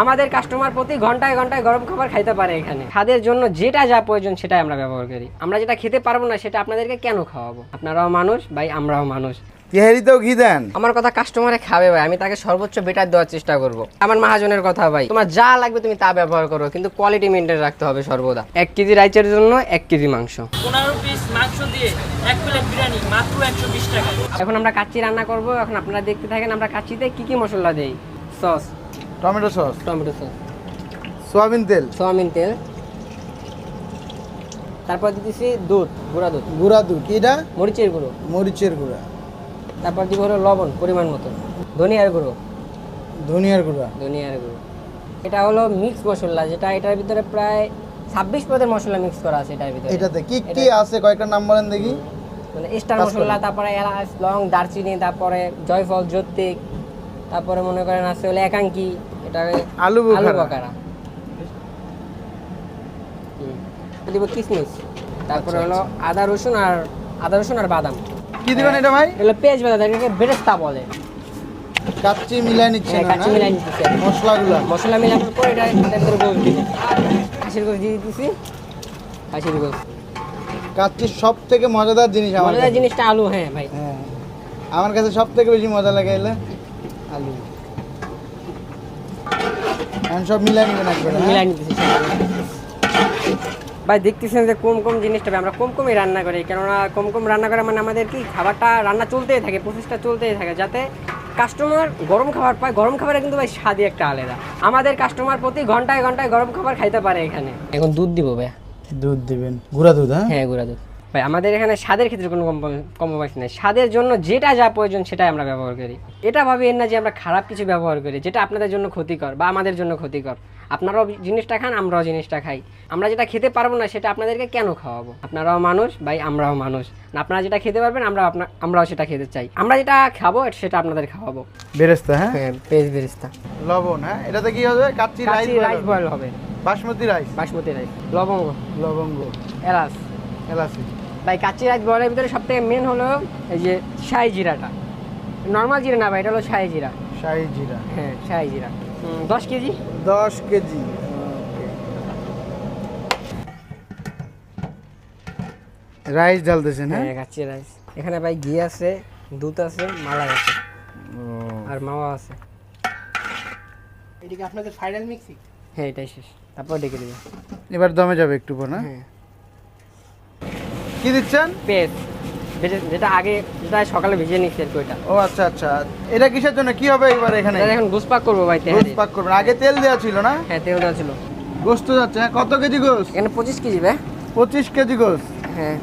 আমাদের কাস্টমার প্রতি ঘন্টায় ঘন্টায় গরম খাবার খাইতে পারে এখানে। স্বাদের জন্য যেটা যা প্রয়োজন সেটাই আমরা ব্যবহার করি। আমরা যেটা খেতে পারব না সেটা আপনাদেরকে কেন খাওয়াবো? আপনারাও মানুষ ভাই আমরাও মানুষ। তেহারিতেও ঘি দেন। আমার কথা কাস্টমারে খাবে ভাই। আমি তাকে সর্বোচ্চ বেটার দেওয়ার চেষ্টা করব। আমার মহাজনের কথা ভাই। তোমার যা লাগবে তুমি তা ব্যবহার করো কিন্তু কোয়ালিটি মেনটেন রাখতে হবে সর্বদা। এক কেজি রাইসের জন্য এক কেজি মাংস। পনেরো পিস মাংস দিয়ে এক প্লেট বিরিয়ানি মাত্র একশো বিশ টাকা। এখন আমরা কাচ্চি রান্না করব। এখন আপনারা দেখতে থাকেন আমরা কাচ্চিতে কি কি মশলা দেই। Sauce. Tomato sauce? Tomato sauce. Soybean তেল? সোয়াবিন তেল। তারপর দিতেছি দুধ গুঁড়া দুধ। গুঁড়া দুধ। এটা? মরিচের গুঁড়ো। মরিচের গুঁড়া। তারপর দিব হলো লবণ পরিমাণ মতো। ধনিয়ার গুঁড়ো। ধনিয়ার গুঁড়া। ধনিয়ার গুঁড়ো। এটা হলো মিক্স মশলা যেটা এটার ভিতরে প্রায় ছাব্বিশ পদের মশলা মিক্স করা আছে এটার ভিতরে। এটাতে কি কি আছে? কয়েকটা নাম বলেন দেখি। মানে স্টার মশলা তারপরে এলাচ লং দারচিনি তারপরে জয়ফল জ্যোতিক তারপরে মনে করেন আছে হলো একাঙ্কি। আলু। বকারা দিব তারপরে আচ্ছা, হলো আদা রসুন আর আদা রসুন আর বাদাম। কি দিবেন এটা ভাই? এগুলো পেঁয়াজ বাদাম এটাকে বেরেস্তা বলে। কাচ্চি মিলাই নিচ্ছেন হ্যাঁ, কাচ্চি মিলাই নিতেছি মশলাগুলো। মশলা মিলানোর পর এটা এটার ভিতরে দিয়ে কাচ্চির সব থেকে মজাদার জিনিস আমার মজাদার। জিনিসটা আলু হ্যাঁ ভাই। হ্যাঁ। আমার কাছে সব থেকে বেশি মজা লাগে এলে আলু। এখন সব মিলাই নিবেন একবারে হ্যাঁ? মিলাই নিতেছি ভাই দেখতেছেন যে কম কম জিনিসটা আমরা কম কমই রান্না করি কেননা কম কম রান্না করে মানে আমাদের কি খাবারটা রান্না চলতেই থাকে প্রসেসটা চলতেই থাকে যাতে কাস্টমার গরম খাবার পায়। গরম খাবারে কিন্তু ভাই স্বাদই একটা আলাদা। আমাদের কাস্টমার প্রতি ঘন্টায় ঘন্টায় গরম খাবার খাইতে পারে এখানে। এখন দুধ দিব ভাই দুধ দিবেন। গুঁড়া দুধ হ্যাঁ? হ্যাঁ গুঁড়া দুধ। ভাই আমাদের এখানে স্বাদের ক্ষেত্রে কোনো কম্প্রোমাইজ নেই। স্বাদের জন্য যেটা যা প্রয়োজন সেটাই আমরা ব্যবহার করি। এটা ভাবেন না যে আমরা খারাপ কিছু ব্যবহার করি যেটা আপনাদের জন্য ক্ষতিকর বা আমাদের জন্য ক্ষতিকর। আপনারাও জিনিসটা খান আমরাও জিনিসটা খাই। আমরা যেটা খেতে পারব না সেটা আপনাদেরকে কেন খাওয়াবো? আপনারাও মানুষ ভাই আমরাও মানুষ। আপনারা যেটা খেতে পারবেন আমরা আপনার আমরাও সেটা খেতে চাই। আমরা যেটা খাব সেটা আপনাদের খাওয়াবো। বেরেস্তা হ্যাঁ? হ্যাঁ পেজ বেরিস্তা। লবণ হ্যাঁ? এটাতে কি হবে? কাচ্চি রাইস কাচ্চি রাইস বয়েল হবে। বাসমতি রাইস বাসমতি রাইস লবঙ্গ। লবঙ্গ। এলাচ। এলাচি। ভাই কাচ্চি রাইস বয়েলের ভিতরে সব থেকে মেন হলো এই যে শাহি জিরাটা। নর্মাল জিরা না ভাই এটা হলো শাহি জিরা। শাহি জিরা। হ্যাঁ শাহি জিরা। দশ কেজি? দশ কেজি। রাইস ঢালতেছেন হ্যাঁ? হ্যাঁ কাচ্চি রাইস। এখানে ভাই ঘি আছে দুধ আছে মালাই আছে। আর মাওয়া আছে। এদিকে আপনাদের ফাইনাল মিক্সিং হ্যাঁ এটাই শেষ। তারপর ডেকে দেবে। এবার দমে যাবে একটু পর না? হ্যাঁ। কি দিচ্ছেন? পেস্ট। যেটা- আগে যেটা সকালে ভিজিয়ে নিচ্ছি আর ওইটা। ও আচ্ছা আচ্ছা। এটা কিসের জন্য? কি হবে এবার এখানে? এটা এখন গুসপাক করব ভাই তেহারি পাক করবেন। আগে তেল দেওয়া ছিল না? হ্যাঁ তেল দেওয়া ছিল। গোস্ত যাচ্ছে। হ্যাঁ কত কেজি গোস্ত? এখানে পঁচিশ কেজি ভাই। পঁচিশ কেজি গোস্ত? হ্যাঁ।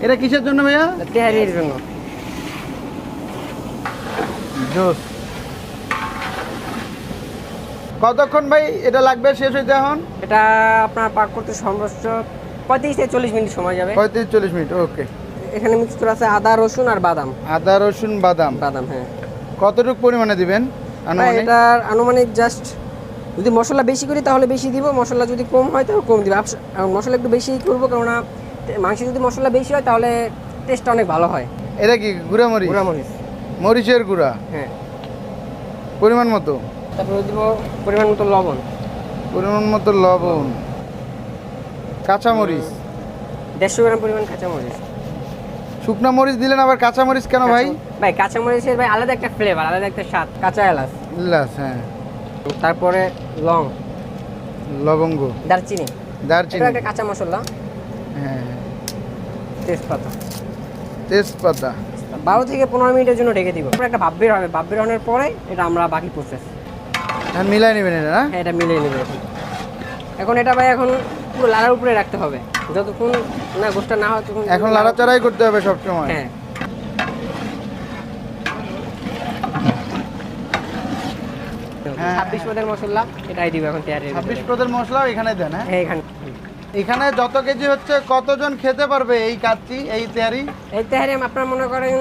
এটা কিসের জন্য ভাইয়া? তেহারির জন্য। জোস কতক্ষণ ভাই এটা লাগবে শেষ হইতে এখন? এটা আপনার পাক করতে সর্বোচ্চ পঁয়ত্রিশ থেকে চল্লিশ মিনিট সময় যাবে। পঁয়ত্রিশ চল্লিশ মিনিট ওকে। এখানে আছে আদা রসুন আর বাদাম। আদা রসুন বাদাম। বাদাম হ্যাঁ। কতটুকু পরিমাণে দিবেন এটার আনুমানিক জাস্ট যদি মশলা বেশি করি তাহলে বেশি দিব মশলা যদি কম হয় তাহলে কম দিব। মশলা একটু বেশি করব কেননা মাংসে যদি মশলা বেশি হয় তাহলে টেস্টটা অনেক ভালো হয়। এটা কি গুঁড়া মরিচ গুঁড়া মরিচ মরিচের গুঁড়া? হ্যাঁ। পরিমাণ মতো? তারপরে দিব পরিমাণ মতো লবণ। পরিমাণ মতো লবণ। কাঁচা মরিচ দেড়শো গ্রাম পরিমাণ কাঁচা মরিচ শুকনা মরিচ দিলেন আবার কাঁচা মরিচ কেন ভাই? ভাই কাঁচা মরিচের ভাই আলাদা একটা ফ্লেভার আলাদা একটা স্বাদ কাঁচা এলাচ। ইল্লাস হ্যাঁ। তারপরে লং। লবঙ্গ। দারচিনি। দারচিনি। একটা কাঁচা মশলা। হ্যাঁ হ্যাঁ। তেজপাতা। তেজপাতা। বারো থেকে পনেরো মিনিটের জন্য ঢেকে দিব। একটা ভাব বের হবে। ভাব বের হওয়ার পরে এটা আমরা বাকি প্রসেস হ্যাঁ মিলাই নেবেন এটা না? হ্যাঁ এটা মিলিয়ে নেবে এখন এখন এটা ভাই এখন পুরো লাড়ার উপরে রাখতে হবে। যতক্ষণ না গোষ্ঠটা না হয় তখন এখন লাড়াচাড়াই করতে হবে সব সময় হ্যাঁ। হ্যাঁ, ছাব্বিশ পদের মশলা এটাই দিব এখন তৈরি ছাব্বিশ পদের মশলাও এখানে দেন হ্যাঁ? হ্যাঁ এখানে। এখানে যত কেজি হচ্ছে কতজন খেতে পারবে এই কাচ্চি এই তেয়ারি? এই তেহারি আপনার মনে করেন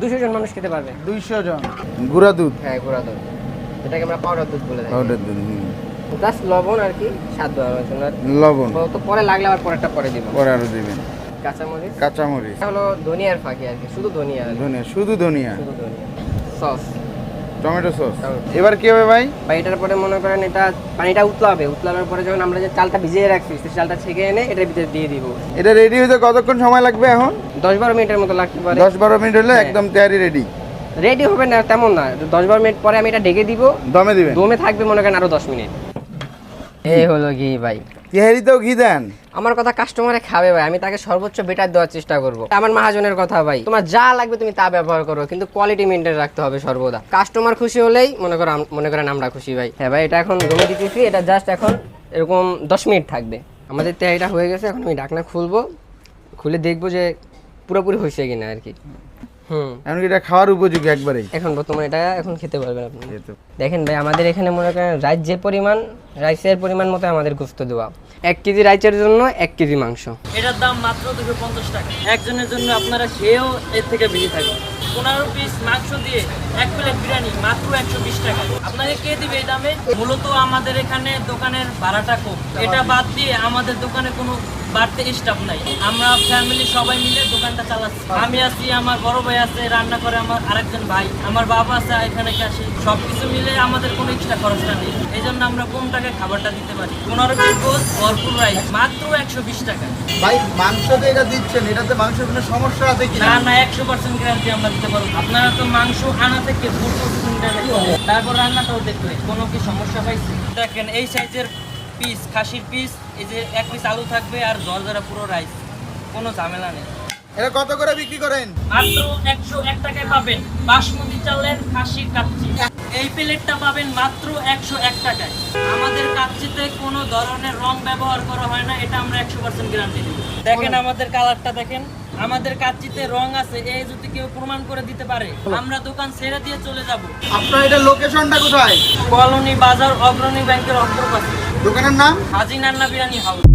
দুশো জন মানুষ খেতে পারবে। দুইশো জন। গুঁড়া দুধ। হ্যাঁ গুঁড়া দুধ। এটাকে আমরা পাউডার দুধ বলে থাকি। পাউডার দুধ লবণ আর কি স্বাদ লবণ। তো পরে লাগলে আবার পরেরটা পরে দিব। পরে আরও দিবেন। কাঁচামরিচ? কাঁচামরিচ। হলো ধনিয়ার ফাঁকি আর কি শুধু ধনিয়া ধনিয়া শুধু ধনিয়া। সস। Tomato sauce. এবার কি হবে ভাই? এটার পরে মনে করেন এটা পানিটা উতলাবে। উতলানোর পরে যখন আমরা যে চালটা ভিজিয়ে রাখছি সেই চালটা ছেঁকে এনে এটার ভিতরে দিয়ে দিব। এটা রেডি হতে কতক্ষণ সময় লাগবে এখন? দশ বারো মিনিটের মতো লাগতে পারে। দশ বারো মিনিট হলে হ্যাঁ। একদম তৈরি রেডি রেডি হবে না তেমন না। দশ বারো মিনিট পরে আমি এটা ঢেকে দিব। দমে দিবেন। দমে থাকবে মনে করেন আরও দশ মিনিট। এই হলো ঘি ভাই। তেহারিতেও ঘি দেন। আমার কথা কাস্টমারে খাবে ভাই আমি তাকে সর্বোচ্চ বেটার দেওয়ার চেষ্টা করব। আমার মহাজনের কথা ভাই তোমার যা লাগবে তুমি তা ব্যবহার করো কিন্তু কোয়ালিটি মেনটেন রাখতে হবে সর্বদা। কাস্টমার খুশি হলেই মনে করো মনে করেন আমরা খুশি ভাই। হ্যাঁ ভাই এটা এখন জমে দিতেছি এটা জাস্ট এখন এরকম দশ মিনিট থাকবে। আমাদের তেহারিটা হয়ে গেছে এখন আমি ঢাকনা খুলবো খুলে দেখব যে পুরোপুরি হয়েছে কিনা আর কি। এমনকি এটা খাওয়ার উপযোগী একবারেই এখন বর্তমানে এটা এখন খেতে পারবেন আপনি। যেহেতু দেখেন ভাই আমাদের এখানে মনে করেন রাইস যে পরিমাণ রাইসের পরিমাণ মতো আমাদের গোস্ত দেওয়া। এক কেজি রাইসের জন্য এক কেজি মাংস। এটার দাম মাত্র দুশো পঞ্চাশ টাকা। একজনের জন্য আপনারা সেও এর থেকে বেশি থাকবে পনেরো পিস মাংস দিয়ে এক প্লেট বিরিয়ানি মাত্র একশো বিশ টাকা আপনাকে কে দিবে এই দামে? মূলত আমাদের এখানে দোকানের ভাড়াটা কম। এটা বাদ দিয়ে আমাদের দোকানে কোনো বাড়তে স্টাফ নাই। আমরা ফ্যামিলি সবাই মিলে দোকানটা চালাচ্ছি। আমি আছি আমার বড় ভাই আছে রান্না করে আমার আরেকজন ভাই। আমার বাবা আছে এখানে আসে। সব কিছু মিলে আমাদের কোনো এক্সট্রা খরচটা নেই। এই জন্য আমরা কম টাকায় খাবারটা দিতে পারি? পনেরো পিস গোস ভরপুর রাইস মাত্র একশো বিশ টাকা ভাই মাংস তো এটা দিচ্ছেন এটাতে মাংসের কোনো সমস্যা আছে কি না না একশো পার্সেন্ট গ্যারান্টি আমরা দিতে পারব আপনারা তো মাংস আনা থেকে তারপর রান্নাটাও দেখবে কোনো কি সমস্যা পাইছে দেখেন এই সাইজের পিস খাসির পিস এই যে এক পিস আলু থাকবে আর জর্জরা পুরো রাইস কোনো ঝামেলা নেই। এটা কত করে বিক্রি করেন? মাত্র একশো এক টাকায় পাবেন। বাসমতি চালের খাসির কাচ্চি। এই প্লেটটা পাবেন মাত্র একশো এক টাকায়। আমাদের কাচ্চিতে কোনো ধরনের রং ব্যবহার করা হয় না। এটা আমরা একশো পার্সেন্ট গ্যারান্টি দিব। দেখেন আমাদের কালারটা দেখেন। আমাদের কাচ্চিতে রং আছে এই যদি কেউ প্রমাণ করে দিতে পারে আমরা দোকান ছেড়ে দিয়ে চলে যাব। আপনার এটা লোকেশনটা কোথায়? কলোনি বাজার অগ্রণী ব্যাংকের অন্তর্গত। দোকানের নাম? হাজি নান্না বিরিয়ানি হাউস